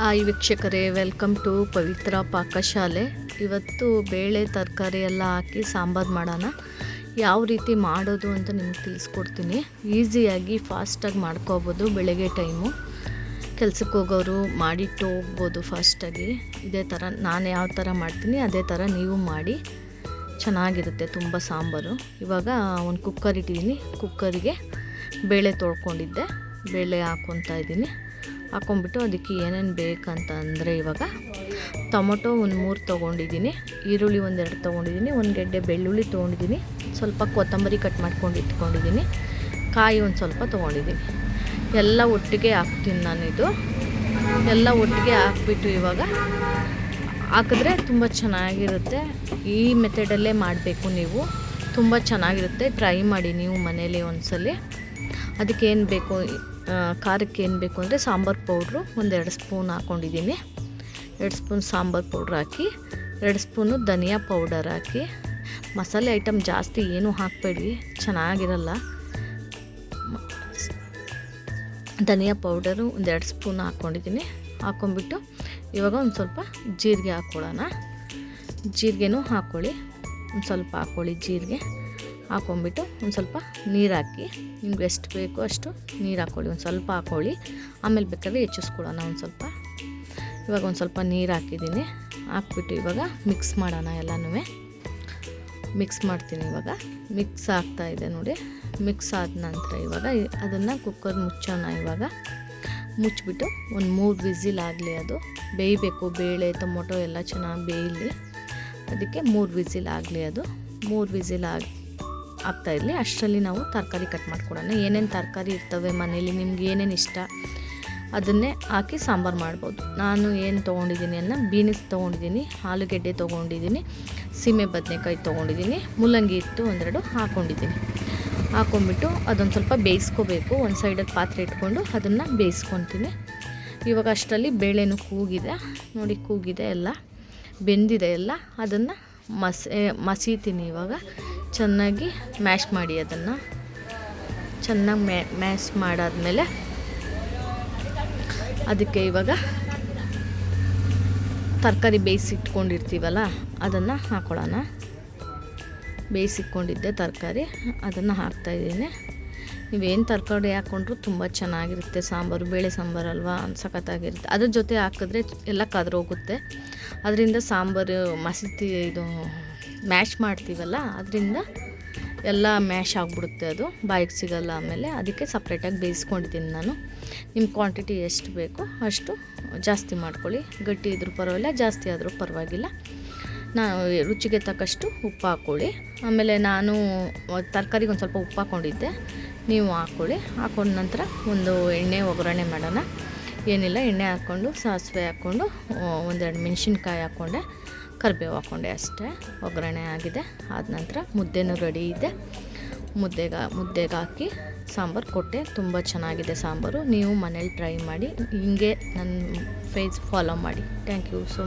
Hi ವೀಕ್ಷಕರೇ welcome to ಪವಿತ್ರ ಪಾಕಶಾಲೆ. ಇವತ್ತು ಬೇಳೆ ತರಕಾರಿ ಎಲ್ಲ ಹಾಕಿ ಸಾಂಬಾರು ಮಾಡೋಣ. ಯಾವ ರೀತಿ ಮಾಡೋದು ಅಂತ ನಿಮ್ಗೆ ತಿಳಿಸ್ಕೊಡ್ತೀನಿ. ಈಸಿಯಾಗಿ ಫಾಸ್ಟಾಗಿ ಮಾಡ್ಕೋಬೋದು ಬೆಳಗ್ಗೆ ಟೈಮು ಕೆಲ್ಸಕ್ಕೆ ಹೋಗೋರು ಮಾಡಿಟ್ಟು ಹೋಗ್ಬೋದು ಫಾಸ್ಟಾಗಿ ಇದೇ ಥರ ನಾನು ಯಾವ ಥರ ಮಾಡ್ತೀನಿ, ಅದೇ ಥರ ನೀವು ಮಾಡಿ. ಚೆನ್ನಾಗಿರುತ್ತೆ ತುಂಬ ಸಾಂಬಾರು. ಇವಾಗ ಒಂದು ಕುಕ್ಕರ್ ಇಟ್ಟಿದ್ದೀನಿ. ಕುಕ್ಕರಿಗೆ ಬೇಳೆ ತೊಳ್ಕೊಂಡಿದ್ದೆ. ಬೇಳೆ ಹಾಕ್ಕೊತಾ ಇದ್ದೀನಿ. ಹಾಕ್ಕೊಂಬಿಟ್ಟು ಅದಕ್ಕೆ ಏನೇನು ಬೇಕಂತಂದರೆ ಇವಾಗ ಟೊಮೊಟೊ ಒಂದು ಮೂರು ತೊಗೊಂಡಿದ್ದೀನಿ, ಈರುಳ್ಳಿ ಒಂದೆರಡು ತೊಗೊಂಡಿದ್ದೀನಿ, ಒಂದು ಗೆಡ್ಡೆ ಬೆಳ್ಳುಳ್ಳಿ ತೊಗೊಂಡಿದ್ದೀನಿ, ಸ್ವಲ್ಪ ಕೊತ್ತಂಬರಿ ಕಟ್ ಮಾಡ್ಕೊಂಡು ಇಟ್ಕೊಂಡಿದ್ದೀನಿ, ಕಾಯಿ ಒಂದು ಸ್ವಲ್ಪ ತೊಗೊಂಡಿದ್ದೀನಿ. ಎಲ್ಲ ಒಟ್ಟಿಗೆ ಹಾಕ್ತೀನಿ ನಾನು ಇದು. ಎಲ್ಲ ಒಟ್ಟಿಗೆ ಹಾಕ್ಬಿಟ್ಟು ಇವಾಗ ಹಾಕಿದ್ರೆ ತುಂಬ ಚೆನ್ನಾಗಿರುತ್ತೆ. ಈ ಮೆಥಡಲ್ಲೇ ಮಾಡಬೇಕು ನೀವು. ತುಂಬ ಚೆನ್ನಾಗಿರುತ್ತೆ. ಟ್ರೈ ಮಾಡಿ ನೀವು ಮನೇಲಿ ಒಂದ್ಸಲಿ. ಅದಕ್ಕೆ ಏನು ಬೇಕು? ಖಾರಕ್ಕೆ ಏನು ಬೇಕು ಅಂದರೆ ಸಾಂಬಾರು ಪೌಡ್ರು, ಒಂದೆರಡು ಸ್ಪೂನ್ ಹಾಕ್ಕೊಂಡಿದ್ದೀನಿ ಎರಡು ಸ್ಪೂನ್ ಸಾಂಬಾರು ಪೌಡ್ರ್ ಹಾಕಿ, ಎರಡು ಸ್ಪೂನು ಧನಿಯಾ ಪೌಡರ್ ಹಾಕಿ. ಮಸಾಲೆ ಐಟಮ್ ಜಾಸ್ತಿ ಏನೂ ಹಾಕಬೇಡಿ, ಚೆನ್ನಾಗಿರಲ್ಲ. ಧನಿಯಾ ಪೌಡರು ಒಂದೆರಡು ಸ್ಪೂನ್ ಹಾಕ್ಕೊಂಡಿದ್ದೀನಿ ಹಾಕ್ಕೊಂಬಿಟ್ಟು ಇವಾಗ ಒಂದು ಸ್ವಲ್ಪ ಜೀರಿಗೆ ಹಾಕ್ಕೊಳ್ಳೋಣ ಜೀರಿಗೆನೂ ಹಾಕ್ಕೊಳ್ಳಿ ಒಂದು ಸ್ವಲ್ಪ ಹಾಕ್ಕೊಳ್ಳಿ ಜೀರಿಗೆ. ಹಾಕ್ಕೊಂಬಿಟ್ಟು ಒಂದು ಸ್ವಲ್ಪ ನೀರು ಹಾಕಿ, ನಿಮ್ಗೆ ಎಷ್ಟು ಬೇಕೋ ಅಷ್ಟು ನೀರು ಹಾಕ್ಕೊಳ್ಳಿ ಒಂದು ಸ್ವಲ್ಪ ಹಾಕ್ಕೊಳ್ಳಿ ಆಮೇಲೆ ಬೇಕಾದ್ರೆ ಹೆಚ್ಚಿಸ್ಕೊಳ್ಳೋಣ ಒಂದು ಸ್ವಲ್ಪ. ಇವಾಗ ಒಂದು ಸ್ವಲ್ಪ ನೀರು ಹಾಕಿದ್ದೀನಿ. ಹಾಕ್ಬಿಟ್ಟು ಇವಾಗ ಮಿಕ್ಸ್ ಮಾಡೋಣ ಎಲ್ಲನೂ. ಮಿಕ್ಸ್ ಮಾಡ್ತೀನಿ ಇವಾಗ. ಮಿಕ್ಸ್ ಆಗ್ತಾ ಇದೆ ನೋಡಿ. ಮಿಕ್ಸ್ ಆದ ನಂತರ ಇವಾಗ ಅದನ್ನು ಕುಕ್ಕರ್ ಮುಚ್ಚೋಣ ಇವಾಗ. ಮುಚ್ಚಿಬಿಟ್ಟು ಒಂದು ಮೂರು ವಿಸಿಲ್ ಆಗಲಿ ಅದು. ಬೇಯಬೇಕು, ಬೇಳೆ, ಟೊಮೊಟೊ ಎಲ್ಲ ಚೆನ್ನಾಗಿ ಬೇಯಲಿ. ಅದಕ್ಕೆ ಮೂರು ವಿಸಿಲ್ ಆಗಲಿ ಅದು. ಮೂರು ವಿಸಿಲ್ ಆಗಿ ಆಗ್ತಾ ಇರಲಿ, ಅಷ್ಟರಲ್ಲಿ ನಾವು ತರಕಾರಿ ಕಟ್ ಮಾಡ್ಕೊಡೋಣ. ಏನೇನು ತರಕಾರಿ ಇರ್ತವೆ ಮನೇಲಿ, ನಿಮ್ಗೆ ಏನೇನು ಇಷ್ಟ? ಅದನ್ನೇ ಹಾಕಿ ಸಾಂಬಾರು ಮಾಡ್ಬೋದು. ನಾನು ಏನು ತೊಗೊಂಡಿದ್ದೀನಿ ಅನ್ನ, ಬೀನ್ಸ್ ತೊಗೊಂಡಿದ್ದೀನಿ, ಆಲೂಗೆಡ್ಡೆ ತೊಗೊಂಡಿದ್ದೀನಿ, ಸೀಮೆ ಬದನೆಕಾಯಿ ತೊಗೊಂಡಿದ್ದೀನಿ, ಮೂಲಂಗಿ ಇತ್ತು ಒಂದೆರಡು ಹಾಕ್ಕೊಂಡಿದ್ದೀನಿ ಹಾಕ್ಕೊಂಬಿಟ್ಟು ಅದೊಂದು ಸ್ವಲ್ಪ ಬೇಯಿಸ್ಕೋಬೇಕು. ಒಂದು ಸೈಡಲ್ಲಿ ಪಾತ್ರೆ ಇಟ್ಕೊಂಡು ಅದನ್ನು ಬೇಯಿಸ್ಕೊತೀನಿ. ಇವಾಗ ಅಷ್ಟರಲ್ಲಿ ಬೇಳೆನೂ ಕೂಗಿದೆ. ನೋಡಿ, ಕೂಗಿದೆ ಎಲ್ಲ. ಬೆಂದಿದೆ ಎಲ್ಲ. ಅದನ್ನು ಮಸಿ ಮಸೀತೀನಿ ಇವಾಗ. ಚೆನ್ನಾಗಿ ಮ್ಯಾಶ್ ಮಾಡಿ ಅದನ್ನು. ಚೆನ್ನಾಗಿ ಮ್ಯಾ, ಮ್ಯಾಶ್ ಮಾಡಾದಮೇಲೆ ಅದಕ್ಕೆ ಇವಾಗ ತರಕಾರಿ ಬೇಯಿಸಿಟ್ಕೊಂಡಿರ್ತೀವಲ್ಲ, ಅದನ್ನು ಹಾಕೊಳ್ಳೋಣ. ಬೇಯಿಸಿಟ್ಕೊಂಡಿದ್ದೆ ತರಕಾರಿ, ಅದನ್ನು ಹಾಕ್ತಾಯಿದ್ದೀನಿ ನೀವೇನು ತರಕಾರಿ ಹಾಕ್ಕೊಂಡ್ರು ತುಂಬ ಚೆನ್ನಾಗಿರುತ್ತೆ. ಸಾಂಬಾರು, ಬೇಳೆ ಸಾಂಬಾರು ಅಲ್ವಾ, ಸಖತ್ತಾಗಿರುತ್ತೆ. ಅದ್ರ ಜೊತೆ ಹಾಕಿದ್ರೆ ಎಲ್ಲ ಕದ್ರೋಗುತ್ತೆ ಅದರಿಂದ ಸಾಂಬಾರು ಮಸೀತಿ ಇದು ಮ್ಯಾಶ್ ಮಾಡ್ತೀವಲ್ಲ, ಅದರಿಂದ ಎಲ್ಲ ಮ್ಯಾಶ್ ಆಗಿಬಿಡುತ್ತೆ ಅದು. ಬಾಯಿಗೆ ಸಿಗಲ್ಲ ಆಮೇಲೆ ಅದಕ್ಕೆ ಸಪ್ರೇಟಾಗಿ ಬೇಯಿಸ್ಕೊಂಡಿದ್ದೀನಿ ನಾನು. ನಿಮ್ಮ ಕ್ವಾಂಟಿಟಿ ಎಷ್ಟು ಬೇಕೋ ಅಷ್ಟು ಜಾಸ್ತಿ ಮಾಡ್ಕೊಳ್ಳಿ. ಗಟ್ಟಿ ಇದ್ರೂ ಪರವಾಗಿಲ್ಲ, ಜಾಸ್ತಿ ಆದರೂ ಪರವಾಗಿಲ್ಲ. ನಾನು ರುಚಿಗೆ ತಕ್ಕಷ್ಟು ಉಪ್ಪು ಹಾಕ್ಕೊಳ್ಳಿ. ಆಮೇಲೆ ನಾನು ತರಕಾರಿಗೆ ಒಂದು ಸ್ವಲ್ಪ ಉಪ್ಪು ಹಾಕ್ಕೊಂಡಿದ್ದೆ. ನೀವು ಹಾಕ್ಕೊಳ್ಳಿ. ಹಾಕೊಂಡ ನಂತರ ಒಂದು ಎಣ್ಣೆ ಒಗ್ಗರಣೆ ಮಾಡೋಣ. ಏನಿಲ್ಲ, ಎಣ್ಣೆ ಹಾಕ್ಕೊಂಡು, ಸಾಸಿವೆ ಹಾಕ್ಕೊಂಡು, ಒಂದೆರಡು ಮೆಣಸಿನ್ಕಾಯಿ ಹಾಕ್ಕೊಂಡೆ. ಕರಿಬೇವು ಹಾಕ್ಕೊಂಡೆ ಅಷ್ಟೇ. ಒಗ್ಗರಣೆ ಆಗಿದೆ. ಆದ ನಂತರ ಮುದ್ದೆನೂ ರೆಡಿ ಇದೆ. ಮುದ್ದೆಗೆ ಮುದ್ದೆಗೆ ಹಾಕಿ ಸಾಂಬಾರು ಕೊಟ್ಟೆ. ತುಂಬ ಚೆನ್ನಾಗಿದೆ ಸಾಂಬಾರು. ನೀವು ಮನೇಲಿ ಟ್ರೈ ಮಾಡಿ. ಹಿಂಗೆ ನನ್ನ ಫೇಸ್ ಫಾಲೋ ಮಾಡಿ. Thank you so much.